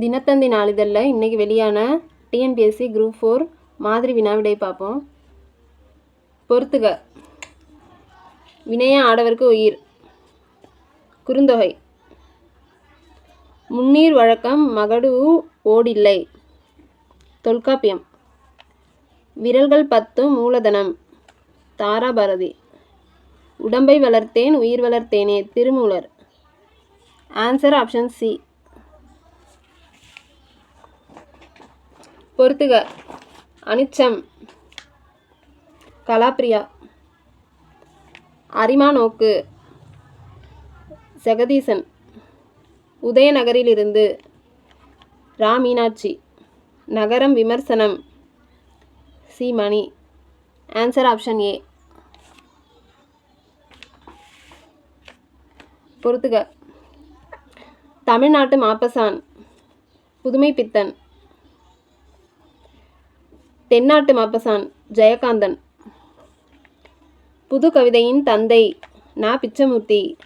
தினத்தந்தி நாளிதழில் இன்றைக்கி வெளியான டிஎன்பிஎஸ்சி குரூப் ஃபோர் மாதிரி வினாவிடை பார்ப்போம். பொறுத்துக. வினய ஆடவருக்கு உயிர். குறுந்தொகை. முன்னீர் வழக்கம் மகடு ஓடில்லை. தொல்காப்பியம். விரல்கள் பத்து மூலதனம். தாராபாரதி. உடம்பை வளர்த்தேன் உயிர் வளர்த்தேனே திருமூலர். ஆன்சர் ஆப்ஷன் சி பொறுத்துக. அனிச்சம். கலாப்ரியா அரிமா நோக்கு. ஜெகதீசன். உதயநகரிலிருந்து ரா மீனாட்சி நகரம் விமர்சனம். C Mani answer option A. பொறுத்துக. தமிழ்நாட்டு மாப்பசான். புதுமை பித்தன் தென்னாட்டு மாப்பசான் ஜெயகாந்தன். புது கவிதையின் தந்தை நா. பிச்சமூர்த்தி.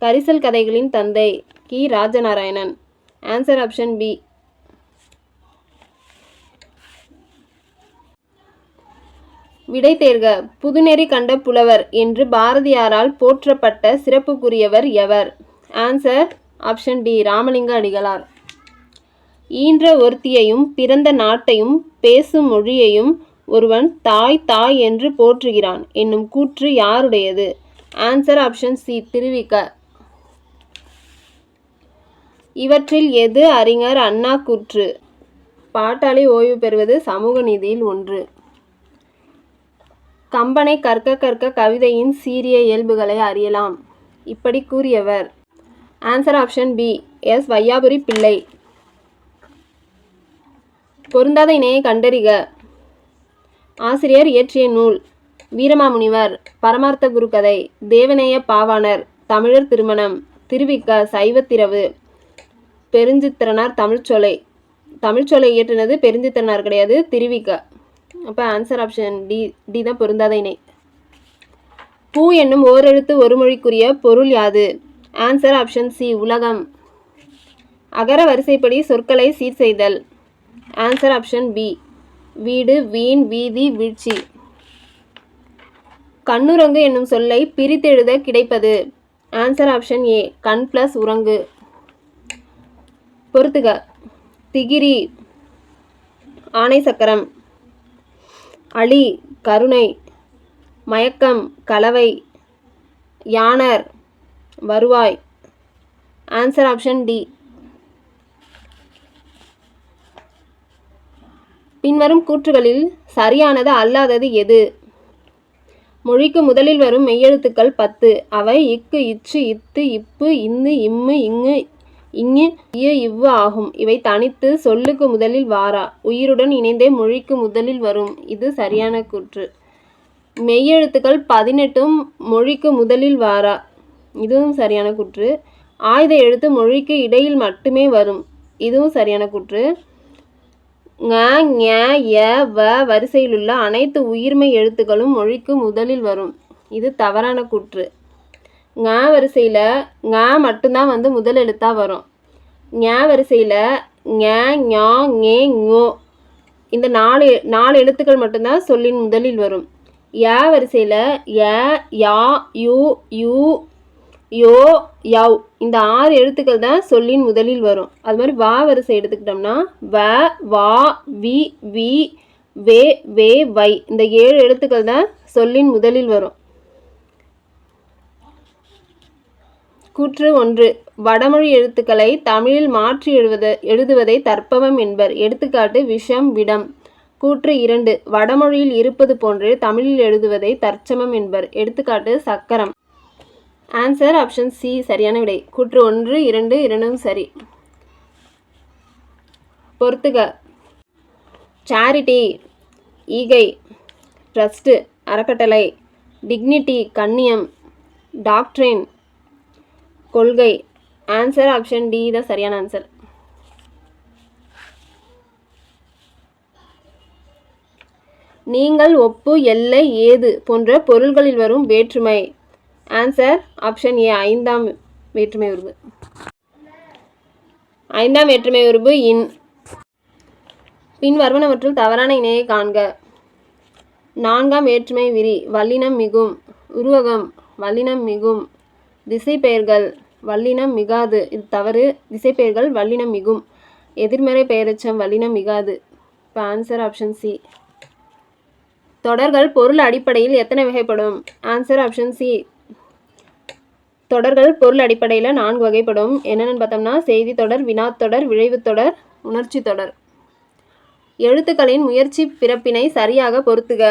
கரிசல் கதைகளின் தந்தை கி. ராஜநாராயணன். ஆன்சர் ஆப்ஷன் பி விடை தேர்க. புதுநெறி கண்ட புலவர் என்று பாரதியாரால் போற்றப்பட்ட சிறப்புக்குரியவர் எவர்? Answer option D Ramalinga Adigalar. ஈன்ற ஒருத்தியையும் பிறந்த நாட்டையும் பேசும் மொழியையும் ஒருவன் தாய் தாய் என்று போற்றுகிறான். என்னும் கூற்று யாருடையது? ஆன்சர் ஆப்ஷன் சி திருவிக்க இவற்றில் எது அறிஞர் அண்ணா கூற்று? பாட்டாளி ஓய்வு பெறுவது சமூக நீதியில் ஒன்று. கம்பனை கற்க கற்க கவிதையின் சீரிய இயல்புகளை அறியலாம். இப்படி கூறியவர். Answer option B S Vaiyapuri Pillai. பொருந்தாத இணையை கண்டறிக. ஆசிரியர் இயற்றிய நூல் வீரமாமுனிவர் பரமார்த்த குருகதை தேவநேய பாவாணர் தமிழர் திருமணம் திருவிக்க சைவத்திரவு பெருஞ்சித்திரனார் தமிழ்ச்சொலை தமிழ்ச்சொலை இயற்றினது பெருஞ்சித்திரனார் கிடையாது திருவிக்க அப்போ ஆன்சர் ஆப்ஷன் டி டி தான் பொருந்தாத இணை. பூ என்னும் ஓரெழுத்து ஒரு மொழிக்குரிய பொருள் யாது? ஆன்சர் ஆப்ஷன் சி உலகம். அகர வரிசைப்படி சொற்களை சீர் செய்தல். ஆன்சர் ஆப்ஷன் பி வீடு வீண் வீதி வீழ்ச்சி. கண்ணுரங்கு என்னும் சொல்லை பிரித்தெழுத கிடைப்பது. ஆன்சர் ஆப்ஷன் ஏ கண் ப்ளஸ் உறங்கு. பொறுத்துக. திகிரி. ஆணை சக்கரம். அழி கருணை. மயக்கம் கலவை. யானர் வருவாய். ஆன்சர் ஆப்ஷன் டி பின்வரும் கூற்றுகளில் சரியானது அல்லாதது எது? மொழிக்கு முதலில் வரும் மெய்யெழுத்துக்கள் பத்து. அவை இக்கு இச்சு இத்து இப்பு இன்னு இம்மு இங்கு இங்கு இய இவ்வு ஆகும். இவை தனித்து சொல்லுக்கு முதலில் வாரா. உயிருடன் இணைந்தே மொழிக்கு முதலில் வரும். இது சரியான கூற்று. மெய்யெழுத்துக்கள் பதினெட்டும் மொழிக்கு முதலில் வாரா. இதுவும் சரியான கூற்று. ஆயுத எழுத்து மொழிக்கு இடையில் மட்டுமே வரும். இதுவும் சரியான கூற்று. ங ஞ ய வ வரிசையிலுள்ள அனைத்து உயிர்மை எழுத்துக்களும் மொழிக்கு முதலில் வரும். இது தவறான கூற்று. ங வரிசையில் ங மட்டும்தான் வந்து முதல் எழுத்தாக வரும். ஞ வரிசையில் ஞ ஞா ஞே ஞோ இந்த நாலு நாலு எழுத்துக்கள் மட்டும்தான் சொல்லின் முதலில் வரும். ய வரிசையில் ய யா யு யூ யோ யவ் இந்த ஆறு எழுத்துக்கள் தான் சொல்லின் முதலில் வரும். அது மாதிரி வா வரிசை எடுத்துக்கிட்டோம்னா வ வா வி வி வே வே வை. இந்த ஏழு எழுத்துக்கள் தான் சொல்லின் முதலில் வரும். கூற்று ஒன்று. வடமொழி எழுத்துக்களை தமிழில் மாற்றி எழுவது எழுதுவதை தற்பவம் என்பர். எடுத்துக்காட்டு விஷம் விடம். கூற்று இரண்டு. வடமொழியில் இருப்பது போன்று தமிழில் எழுதுவதை தற்சமம் என்பர். எடுத்துக்காட்டு சக்கரம். ஆன்சர் ஆப்ஷன் சி சரியான விடை. கூற்று ஒன்று இரண்டு இரண்டும் சரி. பொறுத்துக. சேரிட்டி ஈகை ட்ரஸ்ட்டு அறக்கட்டளை டிக்னிட்டி கண்ணியம் டாக்ட்ரின் கொள்கை. ஆன்சர் ஆப்ஷன் டி தான் சரியான ஆன்சர் நீங்கள் ஒப்பு எல்லை ஏது போன்ற பொருள்களில் வரும் வேற்றுமை. ஆன்சர் ஆப்ஷன் ஏ ஐந்தாம் வேற்றுமை உருவு ஐந்தாம் வேற்றுமை உருவு இன். பின் வருவனவற்றில் தவறான இணையை காண்க. நான்காம் வேற்றுமை விரி வல்லினம் மிகும். உருவகம் வல்லினம் மிகும். திசைப்பெயர்கள் வல்லினம் மிகாது. இது தவறு திசைப்பெயர்கள் வல்லினம் மிகும். எதிர்மறை பெயரச்சம் வல்லினம் மிகாது. இப்போ ஆன்சர் ஆப்ஷன் சி தொடர்கள் பொருள் அடிப்படையில் எத்தனை வகைப்படும்? ஆன்சர் ஆப்ஷன் சி தொடர்கள் பொருள் அடிப்படையில் நான்கு வகைப்படும். என்னென்னு பார்த்தோம்னா செய்தி தொடர் வினாத்தொடர் விளைவு தொடர் உணர்ச்சி தொடர். எழுத்துக்களின் முயற்சி பிறப்பினை சரியாக பொருத்துக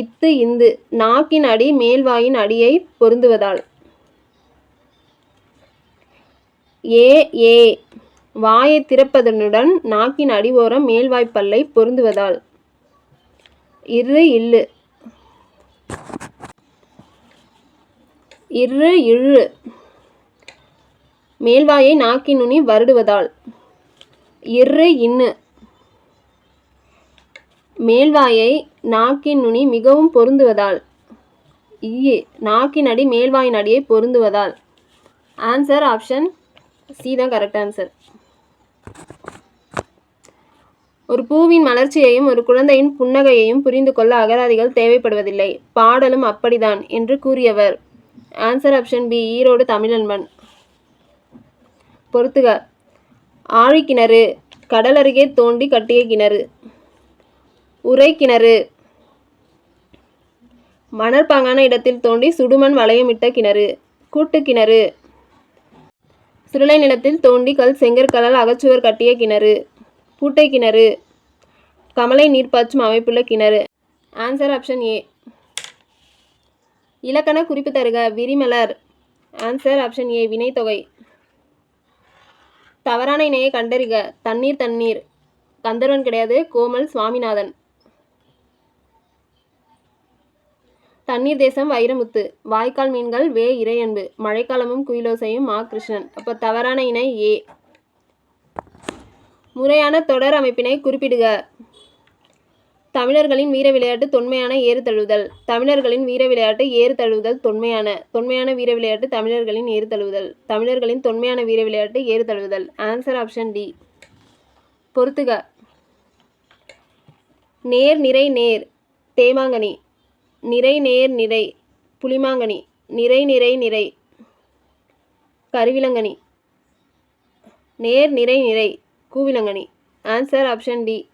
இத்து இந்து நாக்கின் அடி மேல்வாயின் அடியை பொருந்துவதால். ஏ ஏ வாயை திறப்பதனுடன் நாக்கின் அடி ஓரம் மேல்வாய்ப்பல்லை பொருந்துவதால். இரு இல்லு இரு இழு. மேல்வாயை நாக்கின் நுனி வருடுவதால். இரு இன்னு. மேல்வாயை நாக்கின் நுனி மிகவும் பொருந்துவதால். இ நாக்கின் அடி மேல்வாயின் அடியை பொருந்துவதால். ஆன்சர் ஆப்ஷன் சி தான் கரெக்ட் ஆன்சர். ஒரு பூவின் மலர்ச்சியையும் ஒரு குழந்தையின் புன்னகையையும் புரிந்து கொள்ள அகராதிகள் தேவைப்படுவதில்லை. பாடலும் அப்படிதான் என்று கூறியவர் answer option B Erode Tamilanban பொறுத்துக. ஆழிக்கிணறு கடல் அருகே தோண்டி கட்டிய கிணறு. உரை கிணறு. மணற்பாங்கான இடத்தில் தோண்டி சுடுமண் வளையமிட்ட கிணறு. கூட்டு கிணறு. சுருளை நிலத்தில் தோண்டி கல் செங்கற்களால் அகச்சுவர் கட்டிய கிணறு. பூட்டை கிணறு. கமலை நீர்ப்பாய்ச்சும் அமைப்புள்ள கிணறு. ஆன்சர் ஆப்ஷன் ஏ இலக்கண குறிப்பு தருக விரிமலர். ஆன்சர் ஆப்ஷன் ஏ வினைத்தொகை. தவறான இணையை கண்டறிக. தண்ணீர் தண்ணீர். கந்தர்வன் கிடையாது கோமல் சுவாமிநாதன். தண்ணீர் தேசம் வைரமுத்து. வாய்க்கால் மீன்கள் வே இறையன்பு. மழைக்காலமும் குயிலோசையும் மா கிருஷ்ணன். அப்போ தவறான இணை ஏ முறையான தொடர் அமைப்பினை குறிப்பிடுக. தமிழர்களின் வீர விளையாட்டு தொன்மையான ஏறு தழுவுதல். தமிழர்களின் வீர விளையாட்டு ஏறு தழுவுதல் தொன்மையான. தொன்மையான வீர விளையாட்டு தமிழர்களின் ஏறு தழுவுதல். தமிழர்களின் தொன்மையான வீர விளையாட்டு ஏறு தழுவுதல். ஆன்சர் ஆப்ஷன் டி பொறுத்துக. நேர் நிறை நேர். தேமாங்கனி. நிறை நேர் நிறை. புளிமாங்கனி. நிறை நிறை நிறை. கருவிலங்கனி. நேர் நிறை நிறை. கூவிலங்கனி. Answer option D